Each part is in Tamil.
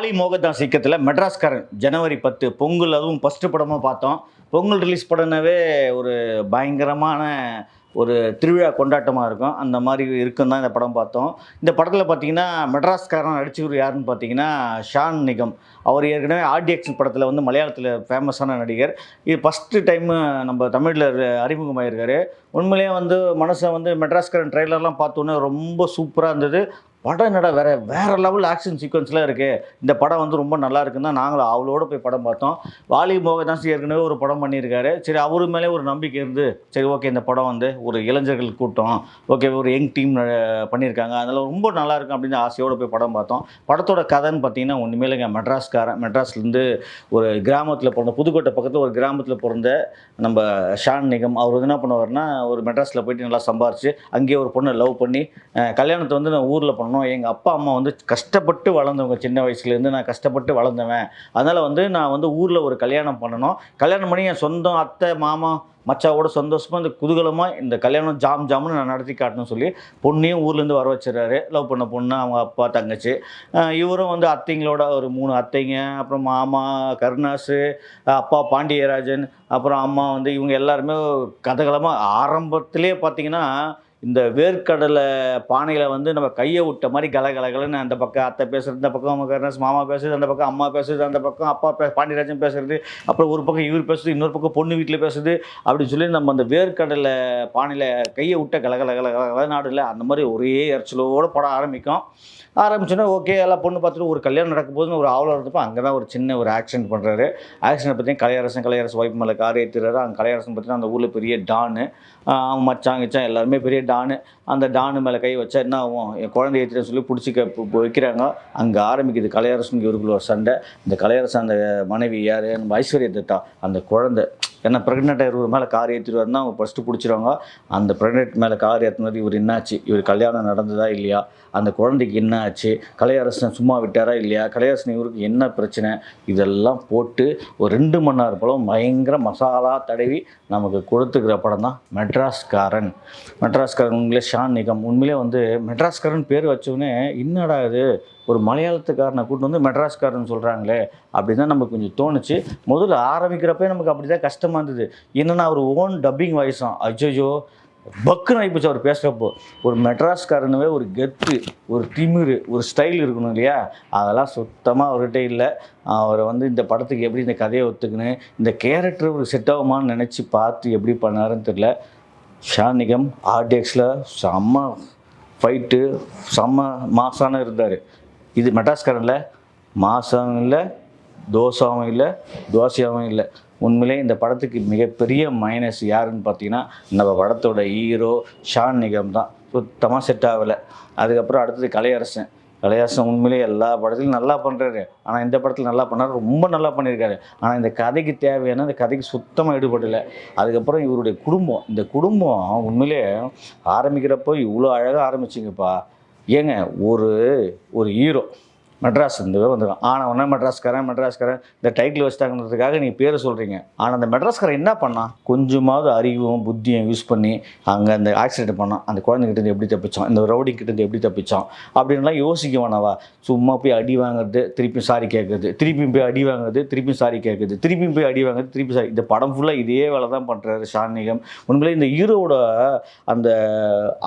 வாலி மோகதாஸ் இயக்கத்தில் மெட்ராஸ்காரன் ஜனவரி பத்து பொங்கல் அதுவும் ஃபஸ்ட்டு படமாக பார்த்தோம். பொங்கல் ரிலீஸ் பண்ணனாவே ஒரு பயங்கரமான ஒரு திருவிழா கொண்டாட்டமாக இருக்கும். அந்த மாதிரி இருக்கும் தான் இந்த படம் பார்த்தோம். இந்த படத்தில் பார்த்தீங்கன்னா மெட்ராஸ்காரன் நடிச்சவர் யாருன்னு பார்த்தீங்கன்னா ஷான் நிகம். அவர் ஏற்கனவே ஆர்டிஎக்ஸ் படத்தில் வந்து மலையாளத்தில் ஃபேமஸான நடிகர். இது ஃபஸ்ட்டு டைமு நம்ம தமிழில் அறிமுகமாயிருக்காரு. உண்மையிலேயே வந்து மனசை வந்து மெட்ராஸ்காரன் ட்ரெய்லர்லாம் பார்த்தோன்னே ரொம்ப சூப்பராக இருந்தது. படம் என்னடா வேற வேற லெவல் ஆக்ஷன் சீக்வன்ஸ்லாம் இருக்குது இந்த படம் வந்து ரொம்ப நல்லா இருக்குன்னு தான் நாங்களும் அவளோட போய் படம் பார்த்தோம். வாலி மோகதாஸ் ஏற்கனவே ஒரு படம் பண்ணியிருக்காரு. சரி அவரு மேலே ஒரு நம்பிக்கை இருந்து சரி ஓகே இந்த படம் வந்து ஒரு இளைஞர்கள் கூட்டம் ஓகே ஒரு யங் டீம் பண்ணியிருக்காங்க. அதனால் ரொம்ப நல்லா இருக்கும் அப்படின்னு ஆசையோடு போய் படம் பார்த்தோம். படத்தோட கதைன்னு பார்த்தீங்கன்னா ஒன்றுமே இல்லைங்க. மெட்ராஸ்காரன் மெட்ராஸ்லேருந்து ஒரு கிராமத்தில் பிறந்த புதுக்கோட்டை பக்கத்தில் ஒரு கிராமத்தில் பிறந்த நம்ம ஷான் நிகம். அவர் வந்து என்ன பண்ணுவார்னா ஒரு மெட்ராஸில் போயிட்டு நல்லா சம்பாரிச்சு அங்கேயே ஒரு பொண்ணை லவ் பண்ணி கல்யாணத்தை வந்து நான் ஊரில் பண்ணணும். எங்கள் அப்பா அம்மா வந்து கஷ்டப்பட்டு வளர்ந்தவங்க. சின்ன வயசுலேருந்து நான் கஷ்டப்பட்டு வளர்ந்தவன். அதனால் வந்து நான் வந்து ஊரில் ஒரு கல்யாணம் பண்ணணும். கல்யாணம் பண்ணி என் சொந்தம் அத்தை மாமா மச்சாவோட சந்தோஷமாக இந்த குதூகலமாக இந்த கல்யாணம் ஜாம் ஜாம்னு நான் நடத்தி காட்டணும்னு சொல்லி பொண்ணையும் ஊர்லேருந்து வர வச்சிடறாரு. லவ் பண்ண பொண்ணு அவங்க அப்பா தங்கச்சி. இவரும் வந்து அத்தைங்களோட ஒரு மூணு அத்தைங்க அப்புறம் மாமா கருணாசு அப்பா பாண்டியராஜன் அப்புறம் அம்மா வந்து இவங்க எல்லாருமே கதகலமாக ஆரம்பத்திலே பார்த்தீங்கன்னா இந்த வேர்க்கடலை பானையில் வந்து நம்ம கையை விட்ட மாதிரி கல கலகலன்னு அந்த பக்கம் அத்தை பேசுறது இந்த பக்கம் அவங்க கருணாஸ் மாமா பேசுறது அந்த பக்கம் அம்மா பேசுறது அந்த பக்கம் அப்பா பே பாண்டியராஜன் பேசுறது அப்புறம் ஒரு பக்கம் இவர் பேசுறது இன்னொரு பக்கம் பொண்ணு வீட்டில் பேசுறது அப்படின்னு சொல்லி நம்ம அந்த வேர்க்கடலை பானையில் கையை விட்ட கலகல கல கல நாடுல அந்த மாதிரி ஒரே இறைச்சலோடு படம் ஆரம்பிக்கும். ஆரம்பிச்சோன்னா ஓகே எல்லாம் பொண்ணு பார்த்துட்டு ஒரு கல்யாணம் நடக்கும் போதுன்னு ஒரு ஆவலம் இருந்தப்போ அங்கே தான் ஒரு சின்ன ஒரு ஆக்சிடென்ட் பண்ணுறாரு ஆக்சிடென்ட் பார்த்தீங்கன்னா கலையரசன் கலையரசு வைப்பு மேலே கார் ஏற்றுறாரு அங்கே கலையரசன் பார்த்தீங்கன்னா அந்த ஊரில் பெரிய டானு அவன் மச்சான் கிச்சான் எல்லாருமே பெரிய டானு அந்த டானு மேலே கை வச்சா என்ன ஆகும்? என் குழந்தை ஏற்றுறேன்னு சொல்லி பிடிச்சி க வைக்கிறாங்க. அங்கே ஆரம்பிக்குது கலையரசனுக்கு இவருக்குள்ள ஒரு சண்டை. இந்த கலையரசன் அந்த மனைவி யார்? நம்ம ஐஸ்வர்யா அந்த குழந்தை ஏன்னா ப்ரெக்னெண்ட்டாக இருவர் மேலே கார் ஏற்றிடுவாருன்னா அவங்க ஃபஸ்ட்டு பிடிச்சிருவாங்க. அந்த ப்ரெக்னென்ட் மேலே கார் ஏற்றினது இவர் என்னாச்சு? இவர் கல்யாணம் நடந்ததா இல்லையா? அந்த குழந்தைக்கு என்ன ஆச்சு? கலையரசன் சும்மா விட்டாரா இல்லையா? கலையரசன் இவருக்கு என்ன பிரச்சனை? இதெல்லாம் போட்டு ஒரு ரெண்டு மணி நேரம் போல பயங்கர மசாலா தடவி நமக்கு கொடுத்துக்கிற படம் தான் மெட்ராஸ்காரன். மெட்ராஸ்காரன் உண்மையிலே ஷான் நிகம். உண்மையிலே வந்து மெட்ராஸ்காரன் பேர் வச்சோடனே என்னடா இது? ஒரு மலையாளத்துக்காரனை கூட்டு வந்து மெட்ராஸ்காரன் சொல்கிறாங்களே அப்படின்னு தான் நமக்கு கொஞ்சம் தோணுச்சு. முதல்ல ஆரம்பிக்கிறப்பே நமக்கு அப்படி தான் கஷ்டமாக இருந்தது. என்னென்னா அவர் ஓன் டப்பிங் வாய்ஸும் அஜ்ஜோ பக்குன்னு ஆகிப்போச்சு அவர் பேசுகிறப்போ ஒரு மெட்ராஸ்காரனவே ஒரு கெத்து ஒரு திமிரு ஒரு ஸ்டைல் இருக்கணும் இல்லையா? அதெல்லாம் சுத்தமாக அவர்கிட்ட இல்லை. அவரை வந்து இந்த படத்துக்கு எப்படி இந்த கதையை ஒத்துக்குன்னு இந்த கேரக்டர் ஒரு செட் ஆகுமான்னு நினச்சி பார்த்து எப்படி பண்ணாருன்னு தெரில ஷானிகம் ஆர்டிஎக்ஸில் செம்ம ஃபைட்டு செம்ம மாசான இருந்தார். இது மெட்ராஸ்காரனில் மாசம் இல்லை தோசாவும் இல்லை தோசையாகவும் இல்லை. உண்மையிலே இந்த படத்துக்கு மிகப்பெரிய மைனஸ் யாருன்னு பார்த்தீங்கன்னா நம்ம படத்தோட ஹீரோ ஷான் நிகம் தான். சுத்தமாக செட் ஆகலை. அதுக்கப்புறம் அடுத்தது கலையரசன். கலையரசன் உண்மையிலே எல்லா படத்துலையும் நல்லா பண்ணுறாரு ஆனால் இந்த படத்தில் நல்லா பண்ணாரு ரொம்ப நல்லா பண்ணியிருக்காரு. ஆனால் இந்த கதைக்கு தேவையான இந்த கதைக்கு சுத்தமாக ஈடுபடலை. அதுக்கப்புறம் இவருடைய குடும்பம் இந்த குடும்பம் உண்மையிலே ஆரம்பிக்கிறப்போ இவ்வளோ அழகாக ஆரம்பிச்சிங்கப்பா. ஏங்க ஒரு ஒரு ஹீரோ மெட்ராஸ் இந்த வந்துடும் ஆனவொன்னே மெட்ராஸ்காரன் மெட்ராஸ்காரன் இந்த டைட்டில் வச்சுட்டாங்கன்றதுக்காக நீங்கள் பேரை சொல்கிறீங்க ஆனால் அந்த மெட்ராஸ்காரன் என்ன பண்ணான் கொஞ்சமாவது அறிவும் புத்தியும் யூஸ் பண்ணி அங்கே அந்த ஆக்சிடென்ட் பண்ணான். அந்த குழந்தைகிட்ட இருந்து எப்படி தப்பிச்சோம் இந்த ரவுடி கிட்ட இருந்து எப்படி தப்பிச்சோம் அப்படின்லாம் யோசிக்க வேணாவா? சும்மா போய் அடி வாங்குறது திருப்பியும் சாரி கேட்குறது திருப்பியும் போய் அடி வாங்குறது திருப்பியும் சாரி கேட்குறது திருப்பியும் போய் அடி வாங்குறது திருப்பி சாரி இந்த படம் ஃபுல்லாக இதே வேலை தான் பண்ணுறாரு ஷானிகம் உண்மையிலே இந்த ஹீரோவோட அந்த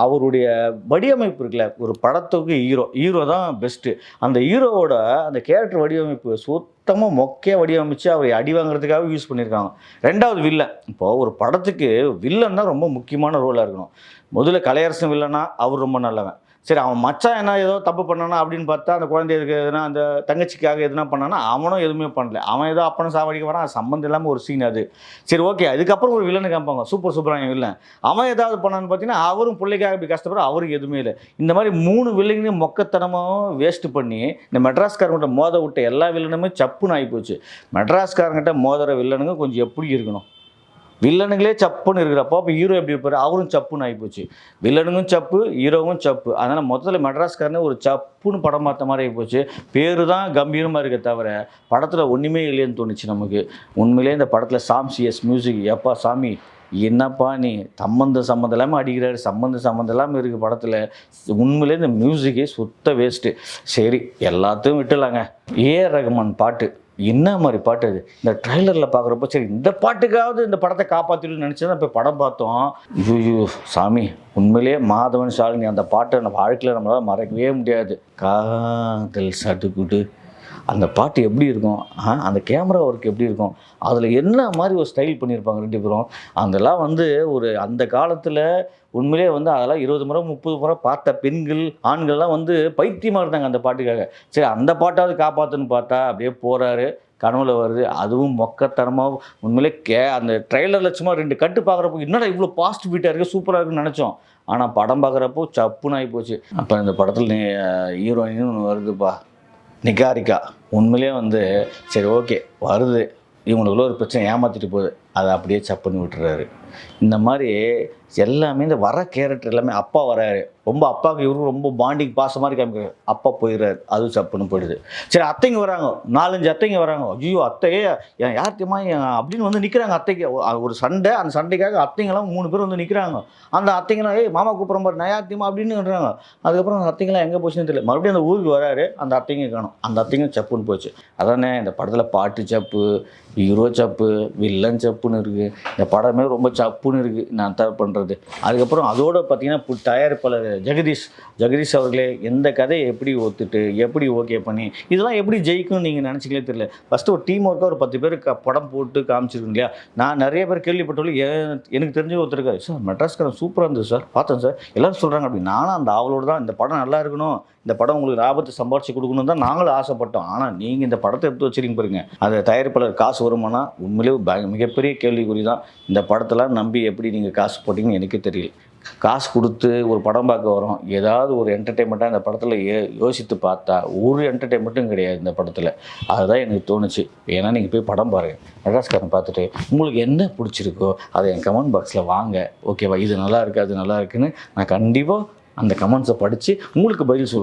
அவருடைய வடிவமைப்பு இருக்குல்ல ஒரு படத்துக்கு ஹீரோ. ஹீரோ தான் பெஸ்ட்டு அந்த ஹீரோ ஹீரோவோட அந்த கேரக்டர் வடிவமைப்பு சுத்தமாக மொக்கையாக வடிவமைச்சு அவரை அடி வாங்குறதுக்காக யூஸ் பண்ணியிருக்காங்க. ரெண்டாவது வில்லன் இப்போது ஒரு படத்துக்கு வில்லன் தான் ரொம்ப முக்கியமான ரோலாக இருக்கணும். முதல்ல கலையரசன் வில்லனா அவர் ரொம்ப நல்லவன். சரி அவன் மச்சான் என்ன ஏதோ தப்பு பண்ணானா அப்படின்னு பார்த்தா அந்த குழந்தைக்கு எதுனா அந்த தங்கச்சிக்காக எதுனா பண்ணானா அவனும் எதுவுமே பண்ணல. அவன் ஏதோ அப்பனை சாவடிக்க வரான் அது சம்மந்தம் இல்லாமல் ஒரு சீன் அது. சரி ஓகே அதுக்கப்புறம் ஒரு வில்லனு காமிப்பாங்க சூப்பர் சூப்பரான வில்லன் அவன் ஏதாவது பண்ணான்னு பார்த்தீங்கன்னா அவரும் பிள்ளைக்காக இப்படி கஷ்டப்படுற அவருக்கு எதுவுமே இல்லை. இந்த மாதிரி மூணு வில்லைங்களையும் மொக்கத்தனமாகவும் வேஸ்ட் பண்ணி இந்த மெட்ராஸ்காரங்கிட்ட மோத விட்ட எல்லா வில்லனுமே சப்புன்னு ஆகிப்போச்சு மெட்ராஸ்காரங்கிட்ட மோதுற வில்லனுங்க கொஞ்சம் எப்படி இருக்கணும்? வில்லனுங்களே சப்புன்னு இருக்கிறப்போ அப்போ ஹீரோ எப்படி இருப்பார்? அவரும் சப்புன்னு ஆகிப்போச்சு வில்லனுங்கும் சப்பு ஹீரோவும் சப்பு. அதனால் மொத்தத்தில் மெட்ராஸ்காரனே ஒரு சப்புன்னு படம் பார்த்த மாதிரி ஆகிப்போச்சு பேர் தான் கம்பீரமாக இருக்க தவிர படத்தில் ஒன்றுமே இல்லைன்னு தோணுச்சு நமக்கு. உண்மையிலே இந்த படத்தில் சாம் சிஎஸ் மியூசிக் எப்பா சாமி என்னப்பா நீ? சம்மந்த சம்மந்தம் இல்லாமல் அடிக்கிறாரு. சம்மந்த சம்மந்தம் இல்லாமல் இருக்குது படத்தில். உண்மையிலே இந்த மியூசிக்கே சுத்த வேஸ்ட்டு சரி எல்லாத்தையும் விட்டுலாங்க ஏஆர் ரகுமான் பாட்டு. என்ன மாதிரி பாட்டு அது? இந்த ட்ரைலரில் பார்க்குறப்போ சரி இந்த பாட்டுக்காவது இந்த படத்தை காப்பாற்றிடுன்னு நினச்சி தான் இப்போ படம் பார்த்தோம். ஐயோ சாமி உண்மையிலே மாதவன் ஷாலினி அந்த பாட்டை நம்ம வாழ்க்கையில் நம்மளால் மறக்கவே முடியாது. காதல் சட்டுக்குட்டு அந்த பாட்டு எப்படி இருக்கும்? அந்த கேமரா ஒர்க் எப்படி இருக்கும்? அதில் என்ன மாதிரி ஒரு ஸ்டைல் பண்ணியிருப்பாங்க ரெண்டு பேரும்? அதெல்லாம் வந்து ஒரு அந்த காலத்தில் உண்மையிலே வந்து அதெல்லாம் இருபது முறை முப்பது முறை பார்த்த பெண்கள் ஆண்கள்லாம் வந்து பைத்தியமாக இருந்தாங்க அந்த பாட்டுக்காக. சரி அந்த பாட்டாவது காப்பாற்றுன்னு பார்த்தா அப்படியே போகிறாரு கனவுல வருது. அதுவும் மொக்கத்தனமாக உண்மையிலே கே அந்த ட்ரெய்லரில் சும்மா ரெண்டு கட்டு பார்க்குறப்போ என்னடா இவ்வளோ பாஸ்ட் பீட்டாக இருக்குது சூப்பராக இருக்குன்னு நினச்சோம். ஆனால் படம் பார்க்குறப்போ சப்புன்னு ஆகி போச்சு. அப்போ இந்த படத்தில் நீ ஹீரோயின்னு ஒன்று வருதுப்பா. நிகாரிகா உண்மையிலேயே வந்து சரி ஓகே வருது. இவங்களுக்குள்ள ஒரு பிரச்சனை ஏமாற்றிட்டு போகுது. அதை அப்படியே சப்புன்னு விட்டுறாரு. இந்த மாதிரி எல்லாமே இந்த வர கேரக்டர் எல்லாமே அப்பா வராரு. ரொம்ப அப்பாவுக்கு இவருக்கும் ரொம்ப பாண்டிங் பாசம் மாதிரி காமிக்கிறாரு. அப்பா போயிடுறாரு. அதுவும் சப்புன்னு போயிடுது. சரி அத்தைங்க வராங்க. நாலஞ்சு அத்தைங்க வராங்க. ஐயோ அத்தையே என் யார் தெரியுமா? அப்படின்னு வந்து நிற்கிறாங்க அத்தைக்கு ஒரு சண்டை அந்த சண்டைக்காக அத்தைங்கெல்லாம் மூணு பேர் வந்து நிற்கிறாங்க அந்த அத்தைங்களாம் ஏய் மாமா கூப்பிட்ற மாதிரி நான் யார் தெரியுமா? அப்படின்னுன்றாங்க அதுக்கப்புறம் அந்த அத்தைங்களாம் எங்கே போச்சுன்னு தெரியல. மறுபடியும் அந்த ஊருக்கு வராரு. அந்த அத்தைங்க காணும். அந்த அத்தைங்க சப்புன்னு போச்சு. அதானே இந்த படத்தில் பாட்டு சப்பு ஹீரோ சப்பு வில்லன் சப்புன்னு இருக்குது இந்த படமே ரொம்ப சப்புன்னு இருக்குது நான் தயார் பண்ணுறது அதுக்கப்புறம் அதோட பார்த்தீங்கன்னா தயாரிப்பாளர் ஜெகதீஷ் ஜெகதீஷ் அவர்களே எந்த கதையை எப்படி ஒத்துட்டு எப்படி ஓகே பண்ணி இதெல்லாம் எப்படி ஜெயிக்கும்னு நீங்கள் நினச்சிக்கலே தெரியல. ஃபஸ்ட்டு ஒரு டீம் ஒர்க்காக ஒரு பத்து பேர் க படம் போட்டு காமிச்சிருக்கோம் இல்லையா? நான் நிறைய பேர் கேள்விப்பட்டாலும் ஏன் எனக்கு தெரிஞ்ச ஒருத்தருக்காரு சார் மெட்ராஸ்காரன் சூப்பராக இருந்தது சார். பார்த்தேன் சார். எல்லோரும் சொல்கிறாங்க அப்படி. நானும் அந்த ஆவலோடு தான் இந்த படம் நல்லா இருக்கணும். இந்த படம் உங்களுக்கு லாபத்தை சம்பாரிச்சு கொடுக்கணும் தான் நாங்களும் ஆசைப்பட்டோம். ஆனால் நீங்கள் இந்த படத்தை எடுத்து வச்சிருக்கீங்க பாருங்க. அந்த தயாரிப்பாளர் காசு வருமானா? உண்மையிலேயே மிகப்பெரிய கேள்விக்குறி தான். இந்த படத்தெல்லாம் நம்பி எப்படி நீங்கள் காசு போட்டிங்கன்னு எனக்கே தெரியல. காசு கொடுத்து ஒரு படம் பார்க்க வரோம். ஏதாவது ஒரு என்டர்டெயின்மெண்ட்டாக இந்த படத்தில் யோ யோசித்து பார்த்தா ஒரு என்டர்டெயின்மெண்ட்டும் கிடையாது இந்த படத்தில். அதுதான் எனக்கு தோணுச்சு. ஏன்னா நீங்கள் போய் படம் பாருங்கள் மெட்ராஸ்காரன் பார்த்துட்டு உங்களுக்கு என்ன பிடிச்சிருக்கோ அதை என் கமெண்ட் பாக்ஸில் வாங்க. ஓகேவா இது நல்லா இருக்குது அது நல்லா இருக்குன்னு நான் கண்டிப்பாக அந்த கமெண்ட்ஸை படித்து உங்களுக்கு பதில் சொல்கிறேன்